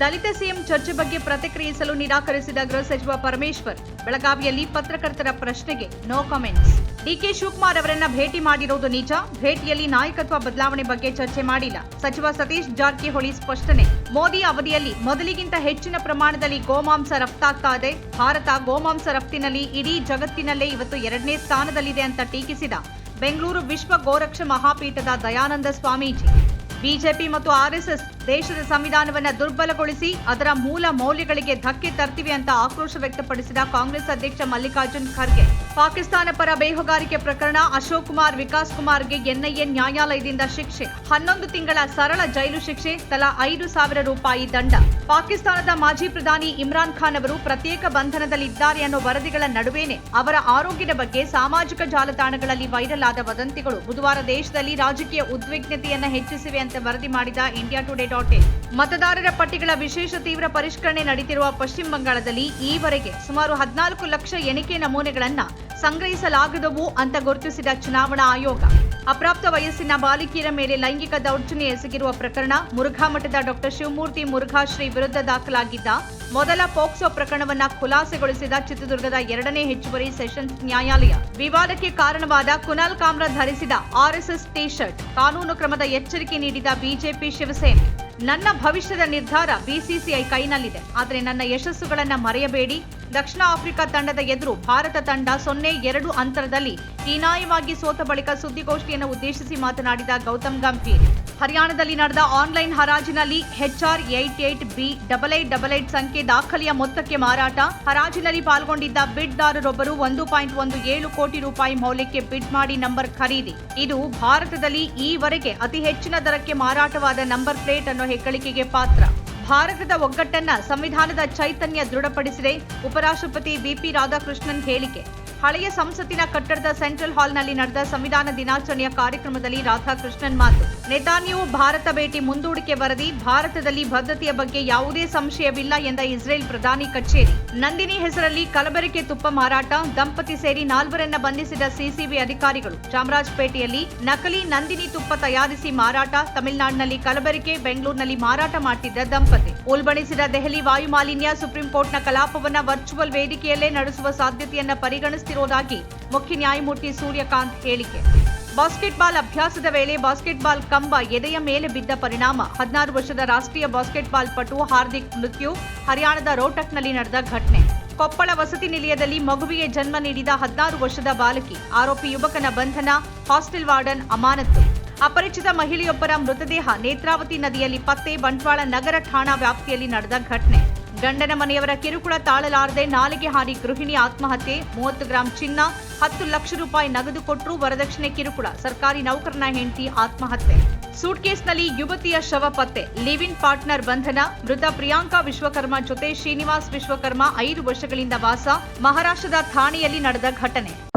ದಲಿತ CM ಚರ್ಚೆ ಬಗ್ಗೆ ಪ್ರತಿಕ್ರಿಯಿಸಲು ನಿರಾಕರಿಸಿದ ಗೃಹ ಸಚಿವ ಪರಮೇಶ್ವರ್, ಬೆಳಗಾವಿಯಲ್ಲಿ ಪತ್ರಕರ್ತರ ಪ್ರಶ್ನೆಗೆ ನೋ ಕಾಮೆಂಟ್ಸ್ ಡಿಕೆ ಶಿವಕುಮಾರ್ ಅವರನ್ನ ಭೇಟಿ ಮಾಡಿರುವುದು ನಿಜ, ಭೇಟಿಯಲ್ಲಿ ನಾಯಕತ್ವ ಬದಲಾವಣೆ ಬಗ್ಗೆ ಚರ್ಚೆ ಮಾಡಿಲ್ಲ. ಸಚಿವ ಸತೀಶ್ ಜಾರಕಿಹೊಳಿ ಸ್ಪಷ್ಟನೆ. ಮೋದಿ ಅವಧಿಯಲ್ಲಿ ಮೊದಲಿಗಿಂತ ಹೆಚ್ಚಿನ ಪ್ರಮಾಣದಲ್ಲಿ ಗೋಮಾಂಸ ರಫ್ತಾಗ್ತಾ ಇದೆ. ಭಾರತ ಗೋಮಾಂಸ ರಫ್ತಿನಲ್ಲಿ ಇಡೀ ಜಗತ್ತಿನಲ್ಲೇ ಇವತ್ತು ಎರಡನೇ ಸ್ಥಾನದಲ್ಲಿದೆ ಅಂತ ಟೀಕಿಸಿದ ಬೆಂಗಳೂರು ವಿಶ್ವ ಗೋರಕ್ಷ ಮಹಾಪೀಠದ ದಯಾನಂದ ಸ್ವಾಮೀಜಿ. ಬಿಜೆಪಿ ಮತ್ತು ಆರ್ಎಸ್ಎಸ್ ದೇಶದ ಸಂವಿಧಾನವನ್ನು ದುರ್ಬಲಗೊಳಿಸಿ ಅದರ ಮೂಲ ಮೌಲ್ಯಗಳಿಗೆ ಧಕ್ಕೆ ತರ್ತಿವೆ ಅಂತ ಆಕ್ರೋಶ ವ್ಯಕ್ತಪಡಿಸಿದ ಕಾಂಗ್ರೆಸ್ ಅಧ್ಯಕ್ಷ ಮಲ್ಲಿಕಾರ್ಜುನ್ ಖರ್ಗೆ. ಪಾಕಿಸ್ತಾನ ಪರ ಬೇಹುಗಾರಿಕೆ ಪ್ರಕರಣ ಅಶೋಕ್ ಕುಮಾರ್, ವಿಕಾಸ್ ಕುಮಾರ್ಗೆ ಎನ್ಐಎ ನ್ಯಾಯಾಲಯದಿಂದ ಶಿಕ್ಷೆ. ಹನ್ನೊಂದು ತಿಂಗಳ ಸರಳ ಜೈಲು ಶಿಕ್ಷೆ, ತಲಾ ಐದು ಸಾವಿರ ರೂಪಾಯಿ ದಂಡ. ಪಾಕಿಸ್ತಾನದ ಮಾಜಿ ಪ್ರಧಾನಿ ಇಮ್ರಾನ್ ಖಾನ್ ಅವರು ಪ್ರತ್ಯೇಕ ಬಂಧನದಲ್ಲಿದ್ದಾರೆ ಅನ್ನೋ ವರದಿಗಳ ನಡುವೆನೆ ಅವರ ಆರೋಗ್ಯದ ಬಗ್ಗೆ ಸಾಮಾಜಿಕ ಜಾಲತಾಣಗಳಲ್ಲಿ ವೈರಲ್ ಆದ ವದಂತಿಗಳು. ಬುಧವಾರ ದೇಶದಲ್ಲಿ ರಾಜಕೀಯ ಉದ್ವಿಗ್ನತೆಯನ್ನು ಹೆಚ್ಚಿಸಿವೆ ಅಂತ ವರದಿ ಮಾಡಿದ ಇಂಡಿಯಾ ಟುಡೇ ಇನ್ ಮತದಾರರ ಪಟ್ಟಿಗಳ ವಿಶೇಷ ತೀವ್ರ ಪರಿಷ್ಕರಣೆ ನಡೆದಿರುವ ಪಶ್ಚಿಮ ಬಂಗಾಳದಲ್ಲಿ ಈವರೆಗೆ ಸುಮಾರು ಹದಿನಾಲ್ಕು ಲಕ್ಷ ಎಣಿಕೆ ನಮೂನೆಗಳನ್ನು ಸಂಗ್ರಹಿಸಲಾಗದವು ಅಂತ ಗುರುತಿಸಿದ ಚುನಾವಣಾ ಆಯೋಗ. ಅಪ್ರಾಪ್ತ ವಯಸ್ಸಿನ ಬಾಲಕಿಯರ ಮೇಲೆ ಲೈಂಗಿಕ ದೌರ್ಜನ್ಯ ಎಸಗಿರುವ ಪ್ರಕರಣ ಮುರುಘಾ ಮಠದ ಡಾಕ್ಟರ್ ಶಿವಮೂರ್ತಿ ಮುರುಘಾಶ್ರೀ ವಿರುದ್ಧ ದಾಖಲಾಗಿದ್ದ ಮೊದಲ ಪೋಕ್ಸೋ ಪ್ರಕರಣವನ್ನು ಖುಲಾಸೆಗೊಳಿಸಿದ ಚಿತ್ರದುರ್ಗದ ಎರಡನೇ ಹೆಚ್ಚುವರಿ ಸೆಷನ್ಸ್ ನ್ಯಾಯಾಲಯ. ವಿವಾದಕ್ಕೆ ಕಾರಣವಾದ ಕುನಾಲ್ ಕಾಮ್ರಾ ಧರಿಸಿದ ಆರ್ಎಸ್ಎಸ್ ಟಿ ಶರ್ಟ್ ಕಾನೂನು ಕ್ರಮದ ಎಚ್ಚರಿಕೆ ನೀಡಿದ ಬಿಜೆಪಿ ಶಿವಸೇನೆ. ನನ್ನ ಭವಿಷ್ಯದ ನಿರ್ಧಾರ ಬಿಸಿಸಿಐ ಕೈನಲ್ಲಿದೆ. ಆದರೆ ನನ್ನ ಯಶಸ್ಸುಗಳನ್ನು ಮರೆಯಬೇಡಿ. ದಕ್ಷಿಣ ಆಫ್ರಿಕಾ ತಂಡದ ಎದುರು ಭಾರತ ತಂಡ ಸೊನ್ನೆ ಎರಡು ಅಂತರದಲ್ಲಿ ಹೀನಾಯವಾಗಿ ಸೋತ ಬಳಿಕ ಸುದ್ದಿಗೋಷ್ಠಿಯನ್ನು ಉದ್ದೇಶಿಸಿ ಮಾತನಾಡಿದ ಗೌತಮ್ ಗಂಭೀರ್. ಹರಿಯಾಣದಲ್ಲಿ ನಡೆದ online ಹರಾಜಿನಲ್ಲಿ HR eight eight B double eight double eight ಸಂಖ್ಯೆ ದಾಖಲೆಯ ಮೊತ್ತಕ್ಕೆ ಮಾರಾಟ. ಹರಾಜಿನಲ್ಲಿ ಪಾಲ್ಗೊಂಡಿದ್ದ ಬಿಡ್ದಾರರೊಬ್ಬರು ಒಂದು ಪಾಯಿಂಟ್ ಒಂದು ಏಳು ಕೋಟಿ ರೂಪಾಯಿ ಮೌಲ್ಯಕ್ಕೆ ಬಿಡ್ ಮಾಡಿ ನಂಬರ್ ಖರೀದಿ. ಇದು ಭಾರತದಲ್ಲಿ ಈವರೆಗೆ ಅತಿ ಹೆಚ್ಚಿನ ದರಕ್ಕೆ ಮಾರಾಟವಾದ ನಂಬರ್ ಪ್ಲೇಟ್ ಅನ್ನೋ ಹೆಗ್ಗಳಿಕೆಗೆ ಪಾತ್ರ. ಭಾರತದ ಒಗ್ಗಟ್ಟನ್ನ ಸಂವಿಧಾನದ ಚೈತನ್ಯ ದೃಢಪಡಿಸಿದೆ, ಉಪರಾಷ್ಟ್ರಪತಿ ಬಿಪಿ ರಾಧಾಕೃಷ್ಣನ್ ಹೇಳಿಕೆ. ಹಳೆಯ ಸಂಸತ್ತಿನ ಕಟ್ಟಡದ ಸೆಂಟ್ರಲ್ ಹಾಲ್ನಲ್ಲಿ ನಡೆದ ಸಂವಿಧಾನ ದಿನಾಚರಣೆಯ ಕಾರ್ಯಕ್ರಮದಲ್ಲಿ ರಾಧಾಕೃಷ್ಣನ್ ಮಾತು. ನೆತಾನ್ಯು ಭಾರತ ಭೇಟಿ ಮುಂದೂಡಿಕೆ ವರದಿ, ಭಾರತದಲ್ಲಿ ಭದ್ರತೆಯ ಬಗ್ಗೆ ಯಾವುದೇ ಸಂಶಯವಿಲ್ಲ ಎಂದ ಇಸ್ರೇಲ್ ಪ್ರಧಾನಿ ಕಚೇರಿ. ನಂದಿನಿ ಹೆಸರಲ್ಲಿ ಕಲಬೆರಕೆ ತುಪ್ಪ ಮಾರಾಟ, ದಂಪತಿ ಸೇರಿ ನಾಲ್ವರನ್ನ ಬಂಧಿಸಿದ ಸಿಸಿಬಿ ಅಧಿಕಾರಿಗಳು. ಚಾಮರಾಜಪೇಟೆಯಲ್ಲಿ ನಕಲಿ ನಂದಿನಿ ತುಪ್ಪ ತಯಾರಿಸಿ ಮಾರಾಟ, ತಮಿಳುನಾಡಿನಲ್ಲಿ ಕಲಬೆರಕೆ, ಬೆಂಗಳೂರಿನಲ್ಲಿ ಮಾರಾಟ ಮಾಡ್ತಿದ್ದ ದಂಪತಿ. ಉಲ್ಬಣಿಸಿದ ದೆಹಲಿ ವಾಯುಮಾಲಿನ್ಯ ಸುಪ್ರೀಂ ಕೋರ್ಟ್ನ ಕಲಾಪವನ್ನ ವರ್ಚುವಲ್ ವೇದಿಕೆಯಲ್ಲೇ ನಡೆಸುವ ಸಾಧ್ಯತೆಯನ್ನ ಪರಿಗಣಿಸುತ್ತಿರುವುದಾಗಿ ಮುಖ್ಯ ನ್ಯಾಯಮೂರ್ತಿ ಸೂರ್ಯಕಾಂತ್ ಹೇಳಿಕೆ. ಬಾಸ್ಕೆಟ್ಬಾಲ್ ಅಭ್ಯಾಸದ ವೇಳೆ ಬಾಸ್ಕೆಟ್ಬಾಲ್ ಕಂಬ ಎದೆಯ ಮೇಲೆ ಬಿದ್ದ ಪರಿಣಾಮ. ಹದಿನಾರು ವರ್ಷದ ರಾಷ್ಟ್ರೀಯ ಬಾಸ್ಕೆಟ್ಬಾಲ್ ಪಟು ಹಾರ್ದಿಕ್ ಮೃತ್ಯು, ಹರಿಯಾಣದ ರೋಟಕ್ನಲ್ಲಿ ನಡೆದ ಘಟನೆ. ಕೊಪ್ಪಳ ವಸತಿ ನಿಲಯದಲ್ಲಿ ಮಗುವಿಗೆ ಜನ್ಮ ನೀಡಿದ ಹದಿನಾರು ವರ್ಷದ ಬಾಲಕಿ. ಆರೋಪಿ ಯುವಕನ ಬಂಧನ, ಹಾಸ್ಟೆಲ್ ವಾರ್ಡನ್ ಅಮಾನತು ಅಪರಿಚಿತ ಮಹಿಳೆಯೊಬ್ಬರ ಮೃತದೇಹ ನೇತ್ರಾವತಿ ನದಿಯಲ್ಲಿ ಪತ್ತೆ, ಬಂಟ್ವಾಳ ನಗರ ಠಾಣಾ ವ್ಯಾಪ್ತಿಯಲ್ಲಿ ನಡೆದ ಘಟನೆ. ಗಂಡನ ಮನೆಯವರ ಕಿರುಕುಳ ತಾಳಲಾರದೆ ನಾಲಿಗೆ ಹಾರಿ ಗೃಹಿಣಿ ಆತ್ಮಹತ್ಯೆ, ಮೂವತ್ತು ಗ್ರಾಂ ಚಿನ್ನ, ಹತ್ತು ಲಕ್ಷ ರೂಪಾಯಿ ನಗದು ಕೊಟ್ಟರು ವರದಕ್ಷಿಣೆ ಕಿರುಕುಳ, ಸರ್ಕಾರಿ ನೌಕರನ ಹೆಂಡತಿ ಆತ್ಮಹತ್ಯೆ. ಸೂಟ್ಕೇಸ್ನಲ್ಲಿ ಯುವತಿಯ ಶವ ಪತ್ತೆ ಲಿವಿನ್ ಪಾರ್ಟ್ನರ್ ಬಂಧನ, ಮೃತ ಪ್ರಿಯಾಂಕಾ ವಿಶ್ವಕರ್ಮ ಜೊತೆ ಶ್ರೀನಿವಾಸ್ ವಿಶ್ವಕರ್ಮ ಐದು ವರ್ಷಗಳಿಂದ ವಾಸ, ಮಹಾರಾಷ್ಟ್ರದ ಥಾಣೆಯಲ್ಲಿ ನಡೆದ ಘಟನೆ.